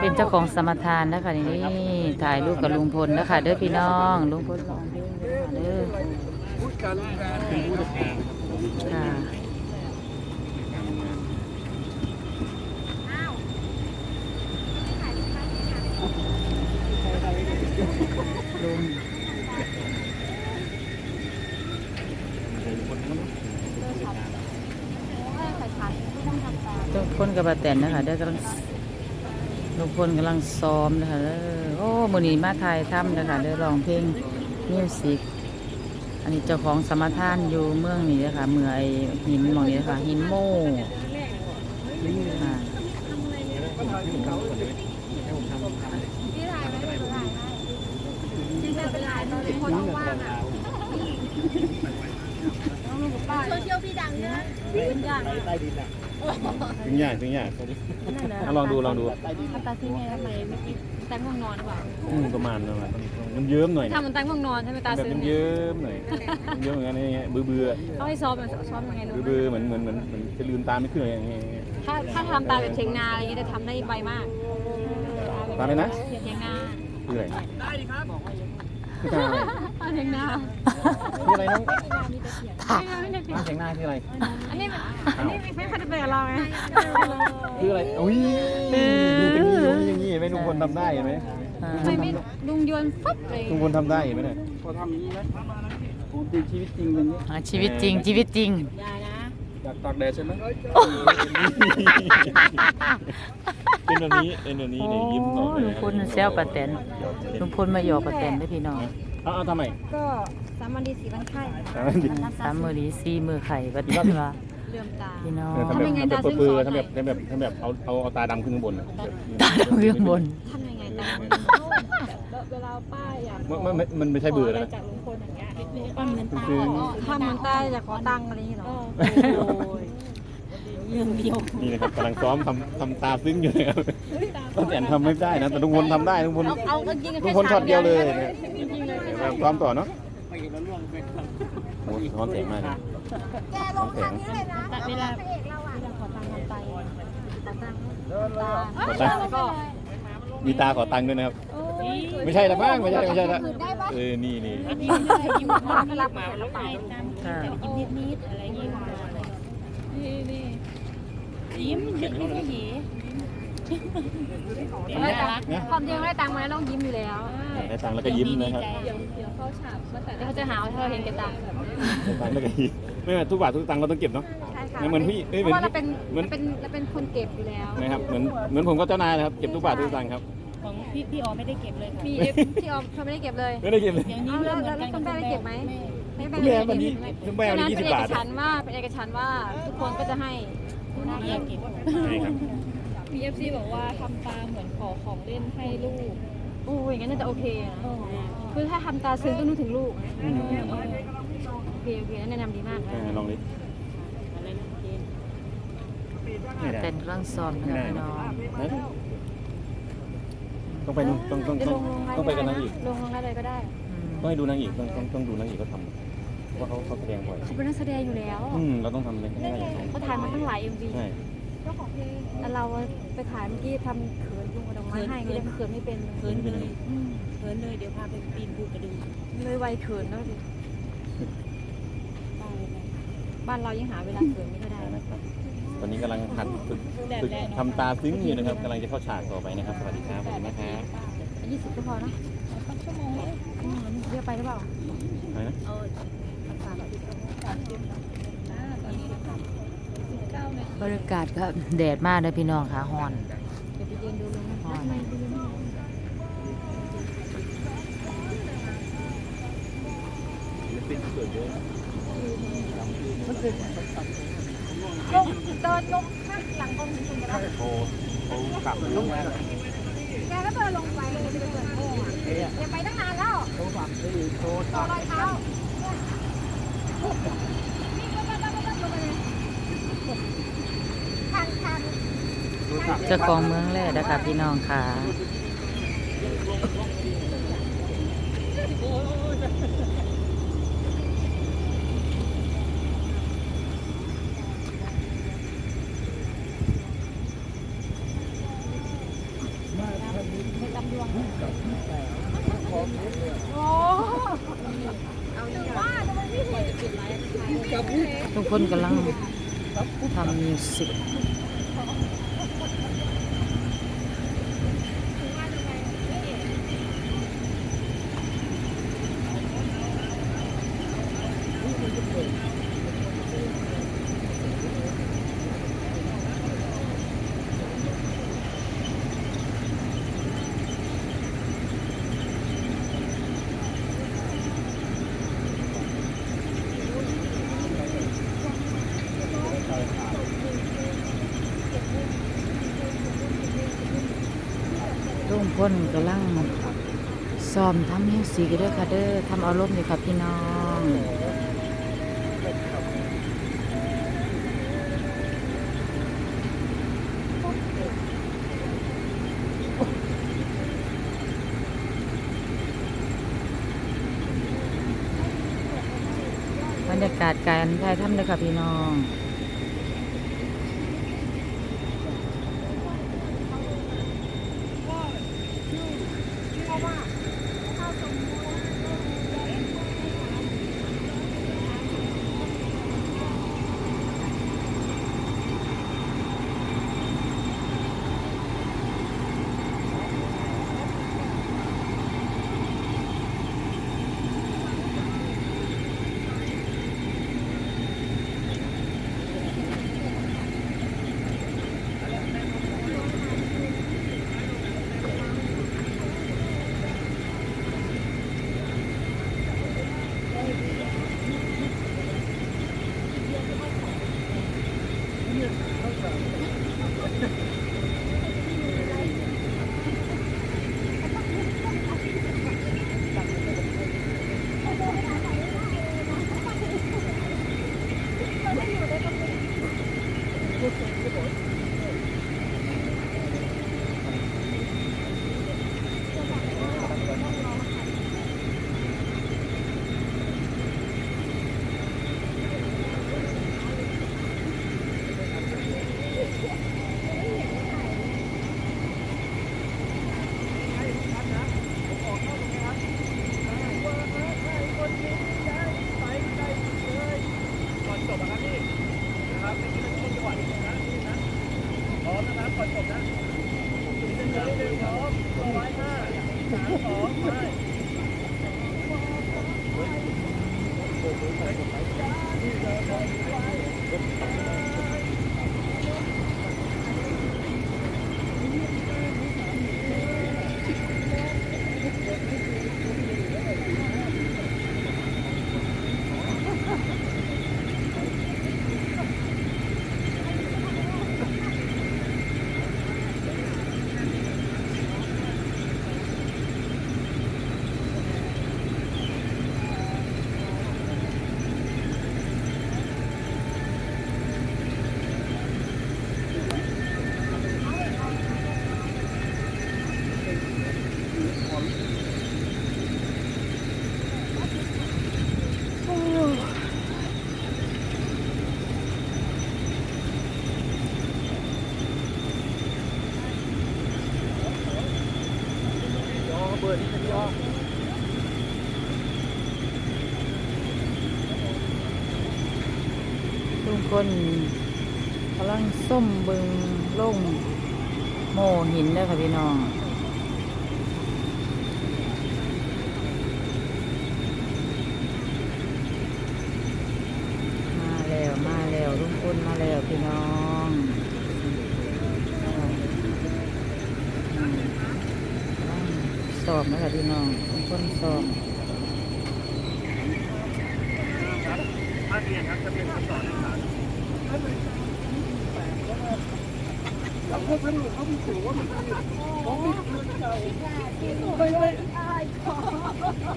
เป็นเจ้าของสมทานนะคะนี่ถ่ายรูปกับลุงพลนะคะเด้อพี่น้องลุงพลร้องเพลงเด้อค่ะลุงทุกคนกับป้าแตนนะคะเด้อกำลัง ลุงพลกำลังซ้อมนะคะเด้อโอ้มือนี้มาถ่ายทำนะคะเด้อร้องเพลงมิวสิกอันนี้เจ้าของสมทานอยู่เมืองนี้นะคะเมืองไอหินหมองนี้นะคะหินโม่ค่ะโซเชียลพี่ดังใช่ไหมเป็นดัง ถึงยากถึงยากเอาลองดูลองดูทำตาซีไงทำไมไม่กินแตงง่วงนอนหรือเปล่าอืมประมาณประมาณมันเยิ้มหน่อยทำมันแตงง่วงนอนใช่ไหมตาแบบซื้อมันเนี่ยเยิ้มหน่อยมันเยิ้มเหมือนกันนี่เบื่อเบื่อเขาให้ซ้อมแบบซ้อมยังไงรู้เบื่อไหมเบื่อเหมือนเหมือนเหมือนเหมือนจะลืมตาไม่ขึ้นเลยอย่างเงี้ยถ้าถ้าทำตาแบบเชียงนาอะไรอย่างเงี้ยจะทำได้ไวมากตาเลยนะเชียงนาคืออะไรคือตาอะไรตาเชียงนาคืออะไรน้องไม่ได้เปลี่ยตานเสียงหน้าคืออะไร อันนี้อันนี้ไม่ค่อยจะเป็นกับเราไงคืออะไรอุ้ยอย่างนี้อย่างนี้เห็นไหมลุงพลทำได้เห็นไหมอ่าไม่ไม่ลุงโยนฟับเลยลุงพลทำได้เห็นไหมเนี่ยพอทำอย่างนี้ไหมปกติชีวิตจริงอย่างนี้อ่าชีวิตจริงชีวิตจริงอย่านะอยากตากแดดใช่ไหม เป็นแบบนี้เป็นแบบนี้โอ้เนี่ยยิ้มออกเลยลุงพลแซวป้าแตนลุงพลมาหยอกป้าแตนเด้อพี่น้องเอาเอาทำไม ก็สามวันดีสี่วันไข้สามมือดีสี่มือไข่ป้าแตนว่าเลื่อมตา พี่น้องทำแบบทำยังไงทำแบตาบซึ้งเปื่สออนๆทำหน่แบอยบทำแบบทำแบบเอาเอาเอาตาดำขึ้นข้างบนน่ะแบบตาดำเรื่องบน ทำยังไงตาเวลาป้าอยากมันมันมันไม่ใช่เบื่อแล้วนะ จากลุงพลอย่างเงี้ยป้าเหมือนตาคือถ้าเหมือนตาอยากขอตังค์อะไรอย่างเงี้ยหรอ เรื่องเดียวนี่นะครับกำลังซ้อมทำทำตาซึ้งอยู่นะครับต้นแอนทำไม่ได้นะแต่ลุงพลทำได้ลุงพลเอาเอาจริงๆลุงพลช็อตเดียวเลยเนี่ยจริงๆเลยเดี๋ยวเราซ้อมต่อเนาะโอ้ยร้อนแสงมากเลยร้อนแสงแต่เวลาเวลาขอตังค์ทำไปขอตังค์ตาขอตังค์แล้วก็มีตาขอตังค์ด้วยนะครับ ไม่ใช่ละบ้างไม่ใช่ไม่ใช่ละเออนี่นี่ยิ้มมาก็รับมาแล้วไปค่ะยิ้มนิดๆอะไรอย่างเงี้ยนี่นี่ ยิ้มยิ้มไม่ใช่หยีความจริงได้ตังค์มาแล้วต้องยิ้มอยู่แล้วได้ตังค์แล้วก็ยิ้มนะครับเดี๋ยวเขาเมื่อแต่เขาจะหาว่าเธอเห็นแก่ตังค์ได้ตังค์แล้วก็ยิ้มไม่ว่าทุกบาททุกตังค์เราต้องเก็บเนาะใช่ค่ะเหมือนพี่เอ้ยเหมือนเราเป็นเหมือนเราเป็นเราเป็นคนเก็บอยู่แล้วนะครับเหมือนเหมือนผมก็เจ้านายนะครับเก็บทุกบาททุกตังค์ครับของพี่พี่ออไม่ได้เก็บเลยพี่พี่ออเขาไม่ได้เก็บเลยไม่ได้เก็บเลยเดี๋ยวนี้เอาเรื่แล้อวงเหมืแล้อวนกันคุณแม่ได้เก็บไหมไม่แม่วันนี้คุณแม่วันนี้ฉะ20บาทเป็นเอกฉันว่าเป็นเอกฉันท์ว่าทุกคนก็จะให้ เรียกเก็บใช่ครับพีเอฟซีบอกว่าทำตาเหมือนขอของเล่นให้ลูกโอ้ยอย่างนั้นน่าจะโอเคนะคือถ้าทำตาซึ้งก็นึกถึงลูกอืมโอเคโอเคแนะนำดีมากเออลองดิไม่ได้แตนกำลังซ้อมนะคะพี่น้อง นะต้องไปนู่นต้องต้องจะต้ลองงลงต้องไปกับนางเอกลงลงอะไรก็ได้อืมต้องให้ดูนางเอกต้องต้องต้องดูนางเอกเขาทำเพราะ ว่าเขาเขาแสดงบ่อยเขาเป็นนักแสดงอยู่แล้วอืมเราต้องทำอะไรให้ได้อย่างเขาเขาถ่ายมาตั้งหลายเอ็มวีใช่แต่เราไปถ่ายเมื่อกี้ทำเขินลุงกระดองไม้ให้ก็เลยเขินไม่เป็นเขินเลยเขินเลยเดี๋ยวพาไปปีนภูกระดึงเลยวัยเขินแล้วดิบ้านเรายังหาเวลาเขินไม่ค่อยได้นะครับตอนนี้กำลังหัดฝึกฝึกทำตาซึ้งอยู่นะครับกำลังจะเข้าฉากต่อไปนะครับ สวัสดีครับสวัสดีนะครับยี่สิบก็พอนะชั่วโมงเยอะไปหรือเปล่าอะไรนะ บรรยากาศก็แดดมากเลยพี่น้องค่ะฮอนเดี๋ยวไปยืนลงนะฮอนยกเดินยกข้างหลังกองถึงจะได้โอ้โอ้กลับลงมาแกก็เดินลงไปเลยจะไปเปิดโอ่งอะอย่าไปตั้งนานแล้วโค้งต่อรอยเท้านี่ก็ไม่ต้องไม่ต้องลงไปเลยทางทาง เจ้าของเมืองแร่นะคะพี่น้องค่ะโอ้ถึงว่าทำไมไม่เห็นทุกคนกำลังทำมิวสิก ลุงพลกำลังซ้อมทำมิวสิกอยู่เด้อค่ะเด้อทำอารมณ์อยู่ค่ะพี่น้องบรรยากาศการถ่ายทำเลยค่ะพี่น้อง ทุก คนกำลังส้มบิงล่งโมหินเด้อค่ะพี่น้องมาแล้วมาแล้วลุงพลมาแล้วพี่น้องสอบนะคะพี่น้องลุงพลสอบ แล้วพวกนั้นเขามีถือว่ามันของเรือนเก่าไม่ไม่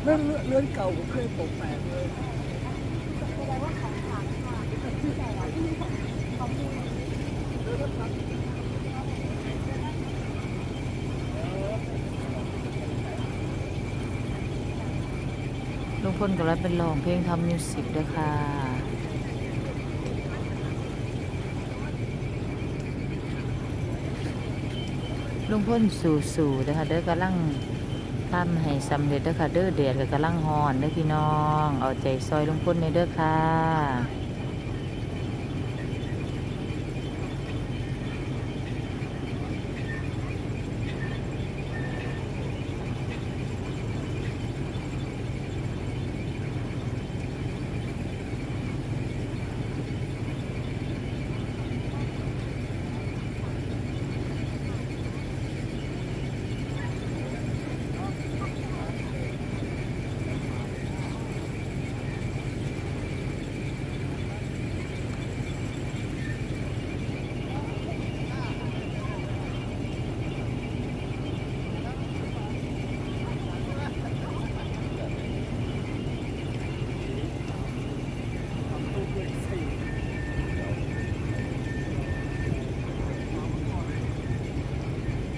นั่เรือนเก่าผมเคยตกแตกเลยลุงพลก็รับเป็นรองเพลงทำมิวสิกด้วยค่ะ ลุงพ่นสู่ๆเด้อค่ะเด้อกำลังทำให้สำเร็จเด้อค่ะเด้อเดือดก็กำลังฮอนเด้อพี่น้อง เอาใจซอยลุงพ่นในเด้อค่ะ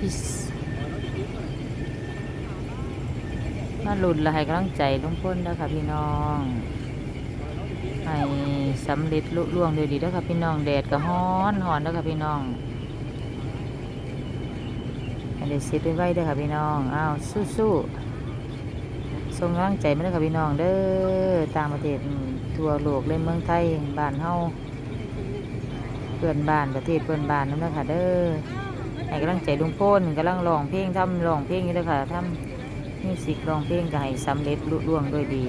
พิสมาหลุดและให้กำลังใจลุงพ้นเด้อค่ะพี่น้อง ให้สำเร็จลุล่วงโดยดีเด้อค่ะพี่น้องแดดก็ฮ้อนฮ้อนเด้อค่ะพี่น้องให้ได้เสร็จไว้เด้อค่ะพี่น้องอ้าวสู้ๆส่งกำลังใจมาเด้อค่ะพี่น้องเด้อต่างประเทศทั่วโลกเลยเมืองไทยบ้านเฮาเพื่อนบ้านประเทศเพื่อนบ้านนั่นเด้อค่ะเด้อ ให้กำลังใจลุงพ้นกำลังร้องเพลงทำร้องเพลงอยู่เด้อค่ะทำมิสิกร้องเพลงก็ให้สำเร็จลุล่วงด้วยดี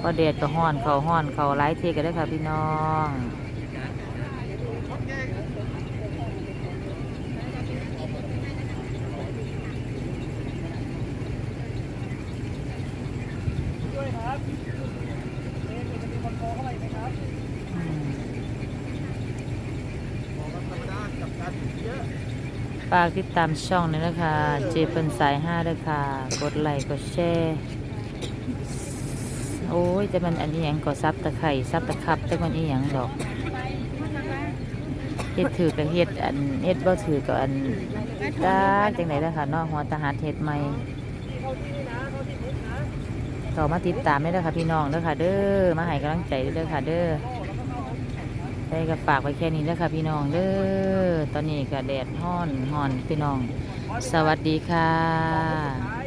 พราะแดดก็ฮ้อนเขาฮ้อนเขาหลายเทกันเด้อค่ะพี่น้องอืม ฝากติดตามช่องนี้นะคะเจเปินสายห้าด้วยค่ะ กดไลค์กดแชร์โอ้ยจะมันอันนี้หยังก็ซับตะไคร่ซับตะขับแต่มันอีหยังดอกเฮ็ดถือกับเฮ็ดอันเฮ็ดบ่ถือกับอันด้าจังไหนแล้วค่ะนอกหัวทหารเฮ็ดใหม่ต่อมาติดตามได้แล้วค่ะพี่น้องเด้อค่ะ เด้อมาให้กำลังใจเด้อค่ะ เด้อ ได้ก็ฝากไว้แค่นี้แล้วค่ะพี่น้องเด้อตอนนี้ก็แดดฮ้อนห้อนพี่น้อง สวัสดีค่ะ